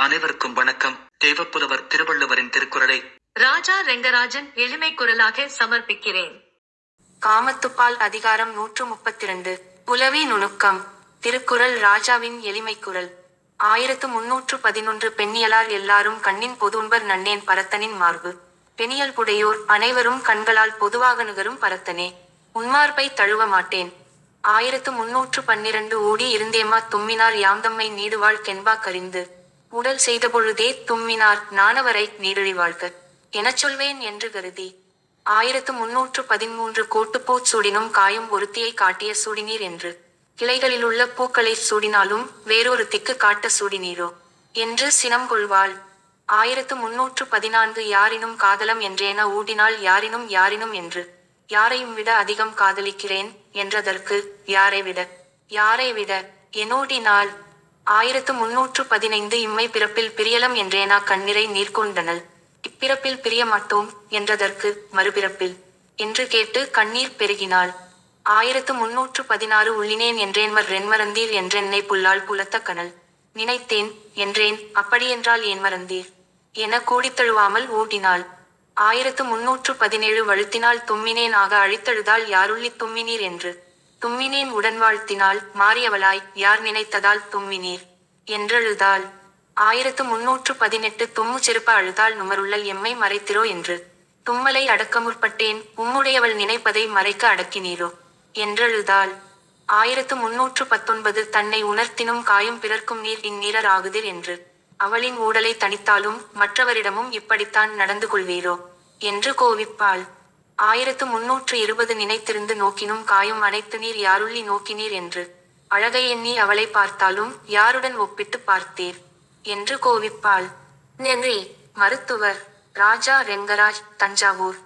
அனைவருக்கும் வணக்கம். தேவப்புலவர் திருவள்ளுவரின் திருக்குறளை ராஜா ரெங்கராஜன் எளிமை குரலாக சமர்ப்பிக்கிறேன். காமத்துப்பால் அதிகாரம் நூற்று முப்பத்திரண்டு. புலவி நுணுக்கம். திருக்குறள் ராஜாவின் எளிமை குரல். ஆயிரத்து முன்னூற்று பதினொன்று பெண்ணியலார் எல்லாரும் கண்ணின் பொதுன்பர் நன்னேன் பரத்தனின் மார்பு. பெணியல் புடையோர் அனைவரும் கண்களால் பொதுவாக நுகரும் பரத்தனே. உன்மார்பை தழுவ மாட்டேன். ஆயிரத்து முன்னூற்று பன்னிரண்டு ஓடி இருந்தேமா தும்மினார் யாம்தம்மை நீடுவாள் கென்பா கரிந்து. உடல் செய்தபொழுதே தும்மினார் நானவரை நீடுழி வாழ்க எனச் சொல்வேன் என்று கருதி ஆயிரத்து முன்னூற்று பதிமூன்று கோட்டுப்பூச் சூடினும் காயும் ஒருத்தியை காட்டிய சூடினீர் என்று. கிளைகளிலுள்ள பூக்களை சூடினாலும் வேறொரு திக்கு காட்ட சூடினீரோ? என்று சினம் கொள்வாள். ஆயிரத்து முன்னூற்று பதினான்கு யாரினும் காதலம் என்றேன? ஊடினால் யாரினும் யாரினும் என்று. யாரையும் விட அதிகம் காதலிக்கிறேன் என்றதற்கு யாரை விட? யாரை விட? என்னோடினால் ஆயிரத்து முன்னூற்று பதினைந்து இம்மை பிறப்பில் பிரியலம் என்றேனா கண்ணிரை நீர்கொண்டனள். இப்பிறப்பில் பிரிய மாட்டோம் என்றதற்கு மறுபிறப்பில். என்று கேட்டு கண்ணீர் பெருகினாள். ஆயிரத்து முன்னூற்று பதினாறு உள்ளினேன் என்றேன்மர் ரென்மறந்தீர் என்றென்னை புல்லால் புலத்த கனல். நினைத்தேன் என்றேன் அப்படியென்றால் ஏன் மறந்தீர்? என கூடித்தழுவாமல் ஊட்டினாள். ஆயிரத்து முன்னூற்று பதினேழு வழுத்தினால் தும்மினேன் ஆக அழித்தழுதால் யாருள்ளி தும்மினீர் என்று. தும்மினேன் உடன் வாழ்த்தினால் மாறியவளாய் யார் நினைத்ததால் தும்மினீர்? என்றழுதாள். ஆயிரத்து முன்னூற்று பதினெட்டு தும்மு செருப்ப அழுதால் நுமருள்ளல் எம்மை மறைத்திரோ என்று. தும்மலை அடக்க முற்பட்டேன் உம்முடையவள் நினைப்பதை மறைக்க அடக்கினீரோ என்றழுதாள். ஆயிரத்து முன்னூற்று பத்தொன்பது தன்னை உணர்த்தினும் காயும் பிறர்க்கும் நீர் இந்நீரர் ஆகுதிர் என்று. அவளின் ஊடலை தனித்தாலும் மற்றவரிடமும் இப்படித்தான் நடந்து கொள்வீரோ என்று கோவிப்பாள். ஆயிரத்து முன்னூற்று இருபது நினைத்திருந்து நோக்கினும் காயும் அனைத்து நீர் யாருள்ளி நோக்கினீர் என்று. அழகை எண்ணி அவளை பார்த்தாலும் யாருடன் ஒப்பிட்டு பார்த்தீர்? என்று கோவிப்பாள். நன்றி மருத்துவர். ராஜா ரெங்கராஜ் தஞ்சாவூர்.